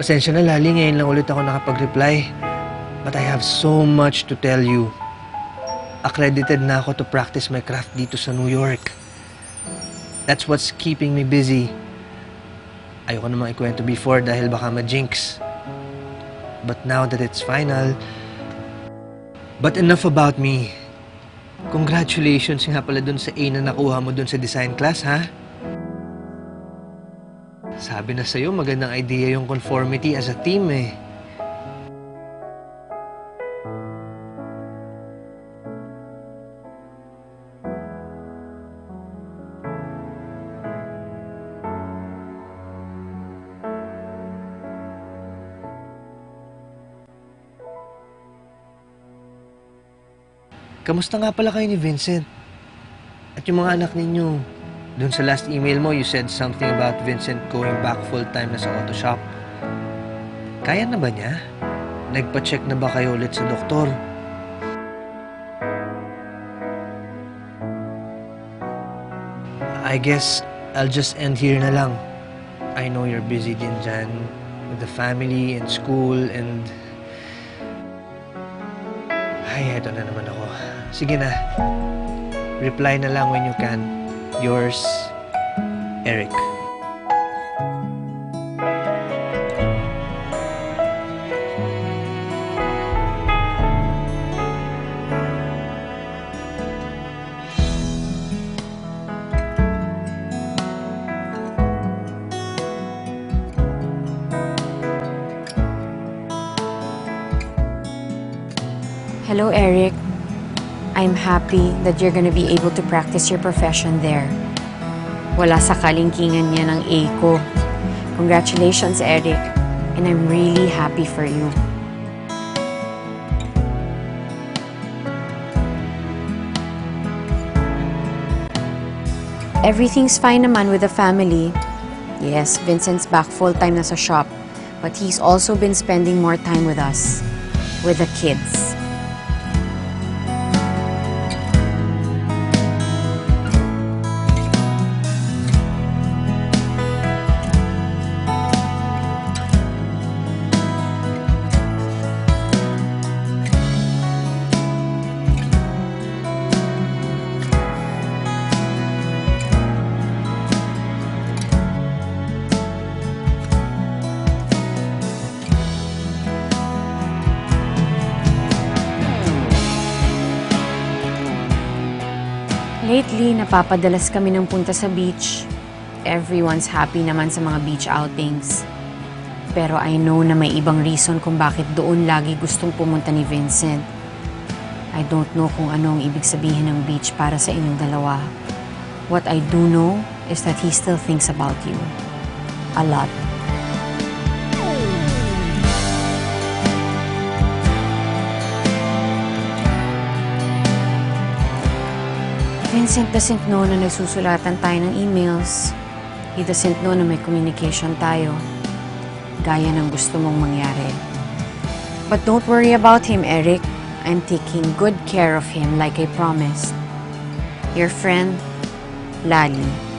Pasensya na, Lali. Ngayon lang ulit ako nakapag-reply. But I have so much to tell you. Accredited na ako to practice my craft dito sa New York. That's what's keeping me busy. Ayoko namang ikwento before dahil baka ma-jinx. But now that it's final... But enough about me. Congratulations nga pala dun sa A na nakuha mo dun sa design class, ha? Sabi na sa'yo, magandang idea yung conformity as a team, eh. Kamusta nga pala kayo ni Vincent? At yung mga anak ninyo? Doon sa last email mo, you said something about Vincent going back full-time na sa auto shop. Kaya na ba niya? Nagpa-check na ba kayo ulit sa doktor? I guess I'll just end here na lang. I know you're busy din dyan with the family and school and... Ay, eto na naman ako. Sige na. Reply na lang when you can. Yours, Eric. Hello, Eric. I'm happy that you're gonna be able to practice your profession there. Wala sa kalingkingan niya ng A. Congratulations, Eric. And I'm really happy for you. Everything's fine naman with the family. Yes, Vincent's back full-time na sa shop. But he's also been spending more time with us. With the kids. Lately, napapadalas kami ng punta sa beach. Everyone's happy naman sa mga beach outings. Pero I know na may ibang reason kung bakit doon lagi gustong pumunta ni Vincent. I don't know kung ano ang ibig sabihin ng beach para sa inyong dalawa. What I do know is that he still thinks about you. A lot. Vincent doesn't know na nagsusulatan tayo ng emails. He doesn't know na may communication tayo. Gaya ng gusto mong mangyari. But don't worry about him, Eric. I'm taking good care of him like I promised. Your friend, Lali.